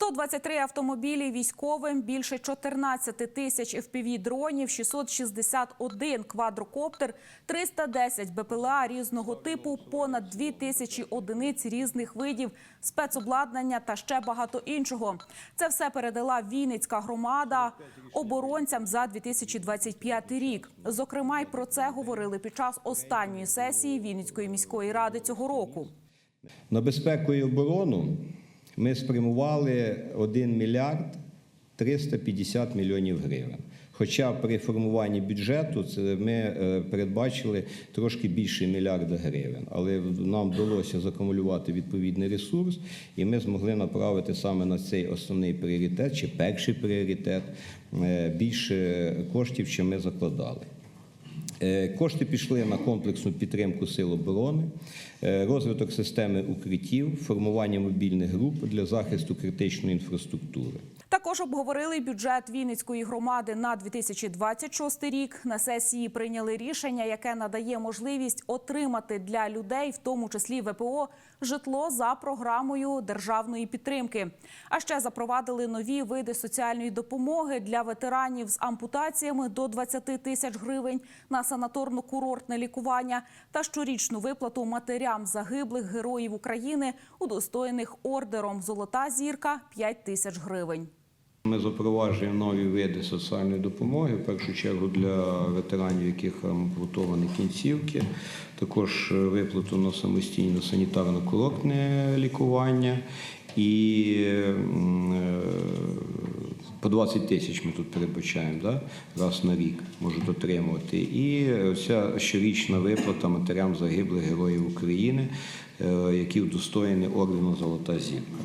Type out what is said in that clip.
123 автомобілі військовим, більше 14 тисяч FPV-дронів, 661 квадрокоптер, 310 БПЛА різного типу, понад 2 тисячі одиниць різних видів спецобладнання та ще багато іншого. Це все передала Вінницька громада оборонцям за 2025 рік. Зокрема, й про це говорили під час останньої сесії Вінницької міської ради цього року. На безпеку і оборону ми спрямували 1 мільярд 350 мільйонів гривень. Хоча при формуванні бюджету це ми е, передбачили трошки більше мільярда гривень, але нам вдалося закумулювати відповідний ресурс, і ми змогли направити саме на цей основний пріоритет чи перший пріоритет е, більше коштів, чим ми закладали. Е, Кошти пішли на комплексну підтримку сил оборони, е, розвиток системи укриттів, формування мобільних груп для захисту критичної інфраструктури. Також обговорили бюджет Вінницької громади на 2026 рік. На сесії прийняли рішення, яке надає можливість отримати для людей, в тому числі ВПО, житло за програмою державної підтримки. А ще запровадили нові види соціальної допомоги для ветеранів з ампутаціями до 20 тисяч гривень на санаторно-курортне лікування та щорічну виплату матерям загиблих героїв України, удостоєних ордером Золота зірка 5 тисяч гривень. Ми запроваджуємо нові види соціальної допомоги, в першу чергу для ветеранів, яких ампутовані кінцівки, також виплату на самостійне санітарно-курортне лікування і е, по 20 тисяч ми тут передбачаємо да? раз на рік можуть отримувати. І вся щорічна виплата матерям загиблих героїв України, е, які удостоєні ордену Золота зірка.